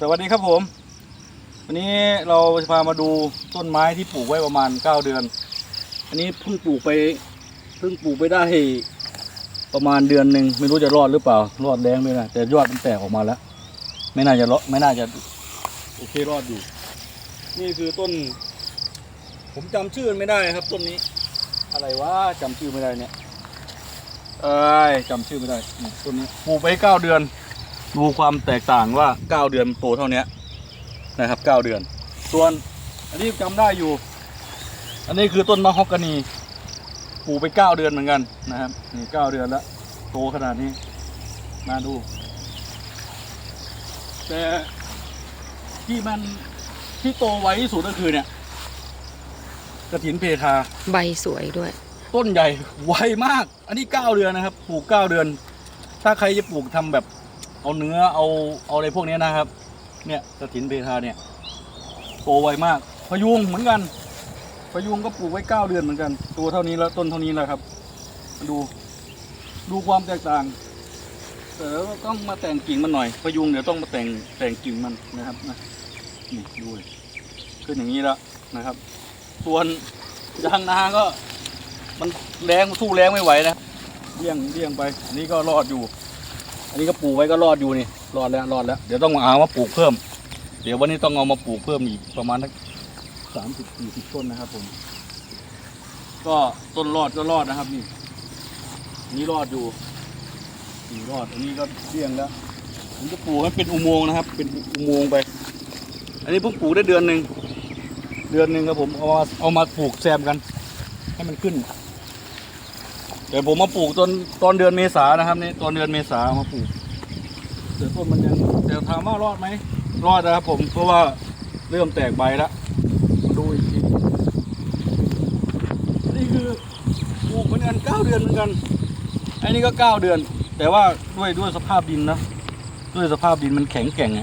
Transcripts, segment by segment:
สวัสดีครับผม วันนี้เราจะพามาดูต้นไม้ที่ปลูกไว้ประมาณ 9 เดือน อันนี้เพิ่งปลูกไปเพิ่งปลูกไปได้ประมาณเดือนหนึ่งไม่รู้จะรอดหรือเปล่า รอดแรงไหมนะแต่ยอดมันแตกออกมาแล้ว ไม่น่าจะรอดไม่น่าจะโอเครอดอยู่ นี่คือต้น ผมจำชื่อไม่ได้ครับต้นนี้ อะไรวะจำชื่อไม่ได้เนี่ยเอ้ยจำชื่อไม่ได้ต้นนี้ปลูกไปเก้าเดือน ดูความแตกต่างว่าเก้าเดือนมันโตเท่าเนี้ยนะครับเก้าเดือน ส่วนอันนี้จำได้อยู่ อันนี้คือต้นมะฮอกกานีปลูกไปเก้าเดือนเหมือนกันนะครับนี่เก้าเดือนแล้วโตขนาดนี้มาดู แต่ที่มันที่โตไวที่สุดก็คือเนี่ยกระถินเพทาใบสวยด้วย ต้นใหญ่ไวมาก อันนี้เก้าเดือนนะครับปลูกเก้าเดือน ถ้าใครจะปลูกทำแบบ เอาเนื้อเอาเอาอะไรพวกนี้นะครับ เนี่ยกระถินเพทาเนี่ยโตไวมากพยุงเหมือนกันพยุงก็ปลูกไว้เก้าเดือนเหมือนกัน ตัวเท่านี้แล้วต้นเท่านี้แล้วครับ ดูดูความแตกต่างแต่เราต้องมาแต่งกิ่งมันหน่อยพยุงเดี๋ยวต้องมาแต่งแต่งกิ่งมันนะครับนะนี่ดูดิขึ้นอย่างนี้แล้วนะครับส่วนยางนาก็ มันแรงสู้แรงไม่ไหวนะเลี่ยงเลี่ยงไป อันนี้ก็รอดอยู่ อันนี้ก็ปลูกไว้ก็รอดอยู่นี่รอดแล้วรอดแล้ว เดี๋ยวต้องเอามาปลูกเพิ่ม เดี๋ยววันนี้ต้องเอามาปลูกเพิ่มอีกประมาณสักสามสิบสี่สิบต้นนะครับ ผม ก็ต้นรอดก็รอดนะครับ นี่นนี้รอดอยู่นี่รอด อันนี้ก็เลี่ยงแล้วผมจะปลูกให้เป็นอุโมงค์นะครับ เป็นอุโมงค์ไป อันนี้เพิ่งปลูกได้เดือนหนึ่งเดือนหนึ่งครับผมเอามาเอามาปลูกแซมกัน ให้มันขึ้น เดี๋ยวผมมาปลูกตอนตอนเดือนเมษานะครับนี่ตอนเดือนเมษาเอามาปลูกเดี๋ยวต้นมันยังแต่ถามว่ารอดไหมรอดนะครับผมเพราะว่าเริ่มแตกใบแล้วมาดูอีกทีนี่คือปลูกเหมือนกันเก้าเดือนเหมือนกันอันนี้ก็เก้าเดือน แต่ว่าด้วยด้วยสภาพดินนะด้วยสภาพดินมันแข็งแกร่งไง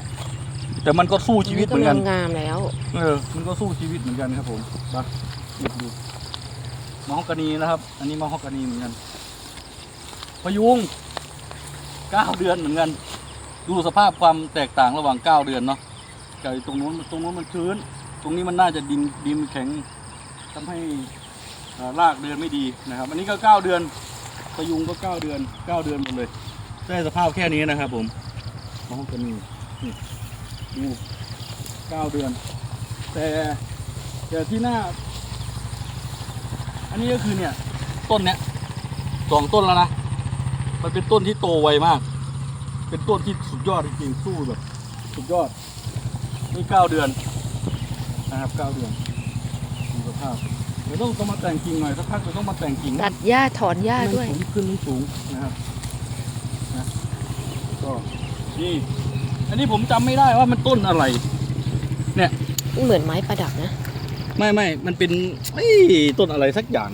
แต่มันก็สู้ชีวิตเหมือนกันงามแล้ว เออ มันก็สู้ชีวิตเหมือนกันครับผมมาดูดู มะฮอกกานีนะครับ อันนี้มะฮอกกานีเหมือนกันพยุงเก้าเดือนเหมือนกัน ดูสภาพความแตกต่างระหว่างเก้าเดือนเนาะกับตรงนู้นตรงนู้นมันชื้น ตรงนี้มันน่าจะดินดินแข็งทำให้รากเดือนไม่ดีนะครับ อันนี้ก็เก้าเดือนพยุงก็เก้าเดือนเก้าเดือนหมดเลยได้สภาพแค่นี้นะครับ ผมมะฮอกกานีดูเก้าเดือน แต่แต่ที่หน้า อันนี้ก็คือเนี่ย ต้นเนี้ยสองต้นแล้วนะ มันเป็นต้นที่โตไวมาก เป็นต้นที่สุดยอดจริงๆสู้แบบ สุดยอด นี่เก้าเดือนนะครับเก้าเดือนดูสภาพเดี๋ยวต้องต้องมาแต่งกิ่งหน่อยสักพักเดี๋ยวต้องมาแต่งกิ่งตัดหญ้าถอนหญ้าให้มันด้วย สูงขึ้นมันสูงนะครับนะก็นี่อันนี้ผมจำไม่ได้ว่ามันต้นอะไร เหมือนไม้ประดับนะ ไม่ไม่มันเป็นเอ้ยต้นอะไรสักอย่าง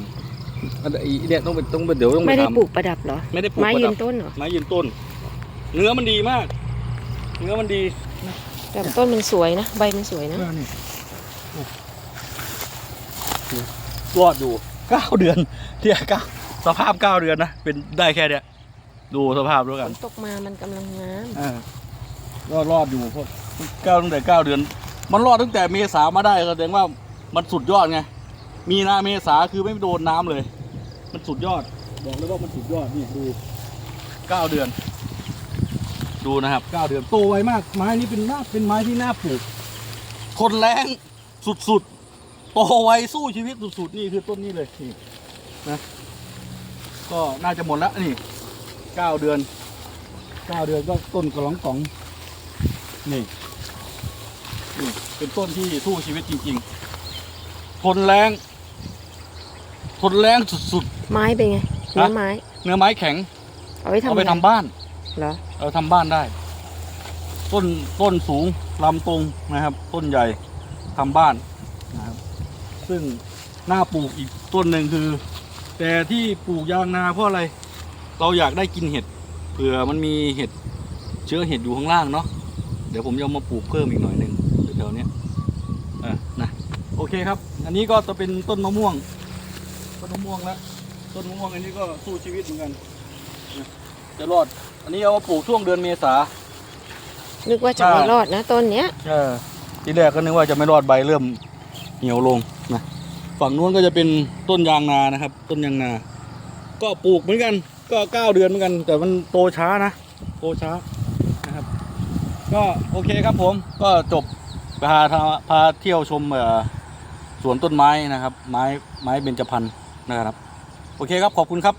อันไอ้เนี่ยต้องไปต้องไปเดี๋ยวต้องไปไม่ได้ถามปลูกประดับเหรอ ไม่ได้ปลูกไม้ประยืดับนต้นเหรอไม้ยืนต้น เนื้อมันดีมาก เนื้อมันดีแต่ต้นมันสวยนะ ใบมันสวยนะเนื้อนี่รอดอยู่เก้าเดือนเที่ยเก้าสภาพเก้าเดือนนะเป็นได้แค่เนี้ยดูสภาพแล้วฝกันนตกมามันกำลังงาม อ่ารอดรอดอยู่เพราะเก้าตั้งแต่เก้าเดือน มันรอดตั้งแต่เมษามาได้แสดงว่า มันสุดยอดไง มีนาเมษาคือไม่โดนน้ำเลย มันสุดยอด บอกเลยว่ามันสุดยอดนี่ดูเก้าเดือน ดูนะครับเก้าเดือนโตไวมาก ไม้นี้เป็นน่าเป็นไม้ที่น่าปลูกทนแรงสุดๆโตไวสู้ชีวิตสุดๆนี่คือต้นนี้เลยนี่นะก็น่าจะหมดแล้วนี่เก้าเดือนเก้าเดือนก็ต้นกระหลองกล่องนี่นี่เป็นต้นที่สู้ชีวิตจริง ๆ ทนแรงทนแรงสุด ไม้เป็นไงเนื้อไม้ ๆ เนื้อไม้แข็งเอาไว้ทำเอาไปอะไรทำบ้าน เหรอเราทำบ้านได้ ต้นต้นสูงลำตรงนะครับ ต้นใหญ่ทำบ้านนะครับ ซึ่งน่าปลูกอีกต้นหนึ่งคือ แต่ที่ปลูกยางนาเพราะอะไร เราอยากได้กินเห็ดเผื่อมันมีเห็ดเชื้อเห็ดอยู่ข้างล่างเนาะเดี๋ยวผมจะเอามาปลูกเพิ่มอีกหน่อยหนึ่งแถวๆเนี้ยเออนะโอเคครับ อันนี้ก็จะเป็นต้นมะม่วง ต้นมะม่วงแล้วต้นมะม่วงอันนี้ก็สู้ชีวิตเหมือนกันนะจะรอด อันนี้เอามาปลูกช่วงเดือนเมษา นึกว่าจะไม่รอดนะต้นเนี้ยเออทีแรกก็นึกว่าจะไม่รอดใบเริ่มเหี่ยวลงนะฝั่งนู้นก็จะเป็นต้นยางนานะครับ ต้นยางนา ก็ปลูกเหมือนกัน ก็เก้าเดือนเหมือนกัน แต่มันโตช้านะโตช้านะครับ ก็โอเคครับผมก็จบพาทาพาเที่ยวชมเอ่อ สวนต้นไม้นะครับ ไม้ไม้เบญจพรรณนะครับ โอเคครับขอบคุณครับ